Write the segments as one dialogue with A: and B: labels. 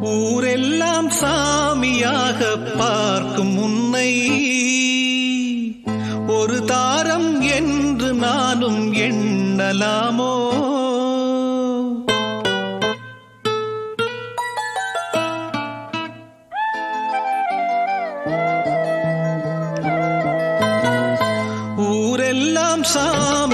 A: ஊரெல்லாம் சாமியாக பார்க்கும் உன்னை. ஒரு தாரம் என்று நானும் எண்ணலாமோ? ஊரெல்லாம் சாமியாக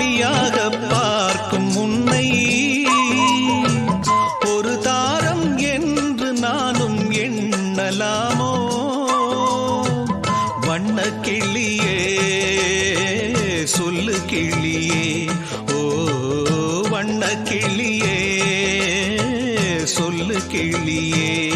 A: சொல்லு கிளியே. ஓ வண்ண கிளியே. சொல்லு கிளியே.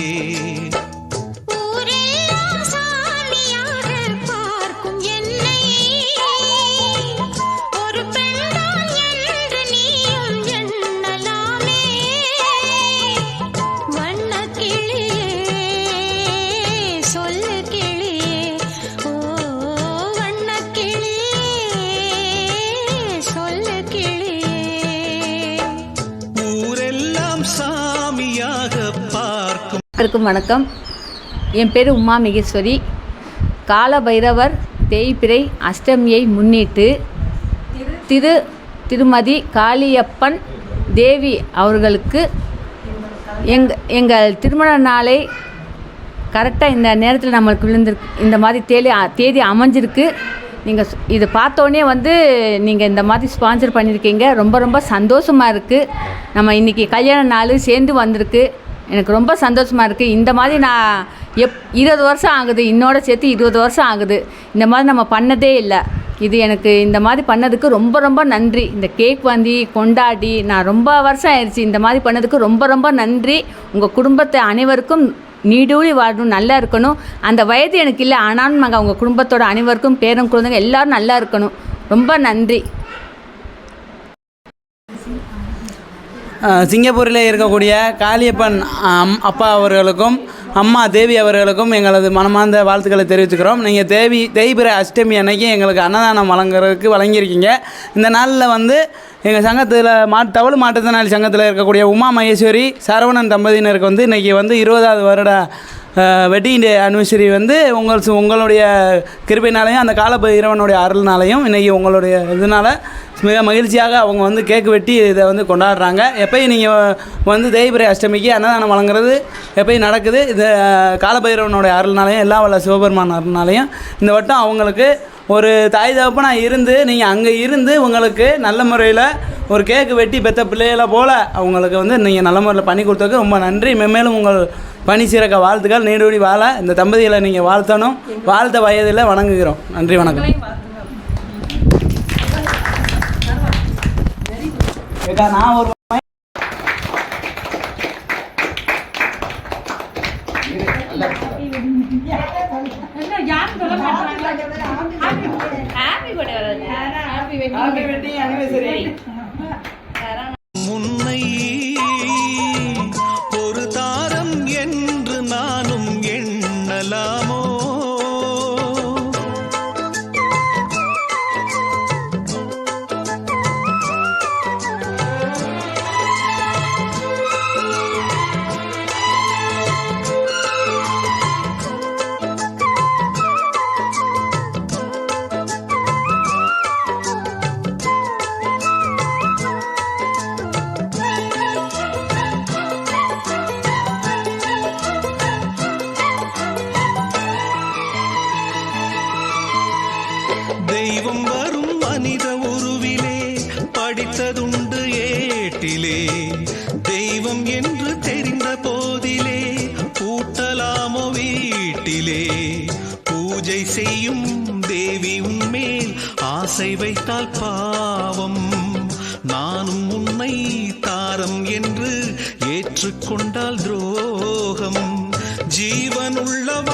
B: அனைவருக்கும் வணக்கம். என் பேர் உமா மகேஸ்வரி. கால பைரவர் தேய்பிறை அஷ்டமியை முன்னிட்டு திரு திருமதி காளியப்பன் தேவி அவர்களுக்கு எங் எங்கள் திருமண நாளை கரெக்டாக இந்த நேரத்தில் நம்மளுக்கு விழுந்திருக்கு இந்த மாதிரி தேதி தேதி அமைஞ்சிருக்கு. நீங்கள் இது பார்த்தோன்னே வந்து நீங்கள் இந்த மாதிரி ஸ்பான்சர் பண்ணியிருக்கீங்க ரொம்ப ரொம்ப சந்தோஷமாக இருக்குது நம்ம இன்றைக்கி கல்யாண நாள் சேர்ந்து வந்திருக்கு. எனக்கு ரொம்ப சந்தோஷமாக இருக்குது இந்த மாதிரி நான் எப் இருபது வருஷம் ஆகுது. இன்னோட சேர்த்து இருபது வருஷம் ஆகுது. இந்த மாதிரி நம்ம பண்ணதே இல்லை. இது எனக்கு இந்த மாதிரி பண்ணதுக்கு ரொம்ப ரொம்ப நன்றி. இந்த கேக் வாங்கி கொண்டாடி நான் ரொம்ப வருஷம் ஆயிடுச்சு இந்த மாதிரி பண்ணதுக்கு ரொம்ப ரொம்ப நன்றி. உங்கள் குடும்பத்தை அனைவருக்கும் நீடூழி வாழணும் நல்லா இருக்கணும். அந்த வயது எனக்கு இல்லை. ஆனாலும் நாங்கள் உங்கள் குடும்பத்தோட அனைவருக்கும் பேரன் குழந்தைங்க எல்லோரும் நல்லா இருக்கணும். ரொம்ப நன்றி.
C: சிங்கப்பூரில் இருக்கக்கூடிய காளியப்பன் அம் அப்பா அவர்களுக்கும் அம்மா தேவி அவர்களுக்கும் எங்களது மனமார்ந்த வாழ்த்துக்களை தெரிவிச்சுக்கிறோம். நீங்கள் தேவி தேய்பிர அஷ்டமி அன்னைக்கு எங்களுக்கு அன்னதானம் வழங்குறதுக்கு வழங்கியிருக்கீங்க. இந்த நாளில் வந்து எங்கள் சங்கத்தில் மா தவளு மாற்றுத்திறனாளி சங்கத்தில் இருக்கக்கூடிய உமா மகேஸ்வரி சரவணன் தம்பதியினருக்கு வந்து இன்றைக்கி வந்து இருபதாவது வருட வெட்டிங் டே அனிவர்சரி வந்து உங்கள் சு- உங்களுடைய கிருபைனாலையும் அந்த கால இறைவனுடைய அருள்னாலையும் இன்றைக்கி உங்களுடைய இதனால் மிக மகிழ்ச்சியாக அவங்க வந்து கேக் வெட்டி இதை வந்து கொண்டாடுறாங்க. எப்பயும் நீங்கள் வந்து தேய்பிரை அஷ்டமிக்கு அன்னதானம் வழங்குறது எப்பயும் நடக்குது. இது காலபைரவனுடைய அருள்னாலையும் எல்லா வல்ல சிவபெருமான் அருள்னாலையும் இந்த வட்டம் அவங்களுக்கு ஒரு தாய் தகப்பனாக இருந்து நீங்கள் அங்கே இருந்து உங்களுக்கு நல்ல முறையில் ஒரு கேக்கு வெட்டி பெற்ற பிள்ளைகளை போல் அவங்களுக்கு வந்து நீங்கள் நல்ல முறையில் பண்ணி கொடுத்ததுக்கு ரொம்ப நன்றி. மென்மேலும் உங்கள் பணி சிறக்க வாழ்த்துக்கள். நீடூடி வாழ. இந்த தம்பதிகளை நீங்கள் வாழ்த்தணும். வாழ்த்த வயதில் வணங்குகிறோம். நன்றி வணக்கம். நான் ஒரு
A: முன்னை செய்யும் தேவி உன்மேல் ஆசை வைத்தால் பாவம். நானும் உன்னை தாரம் என்று ஏற்றுக்கொண்டால் துரோகம். ஜீவனுள்ள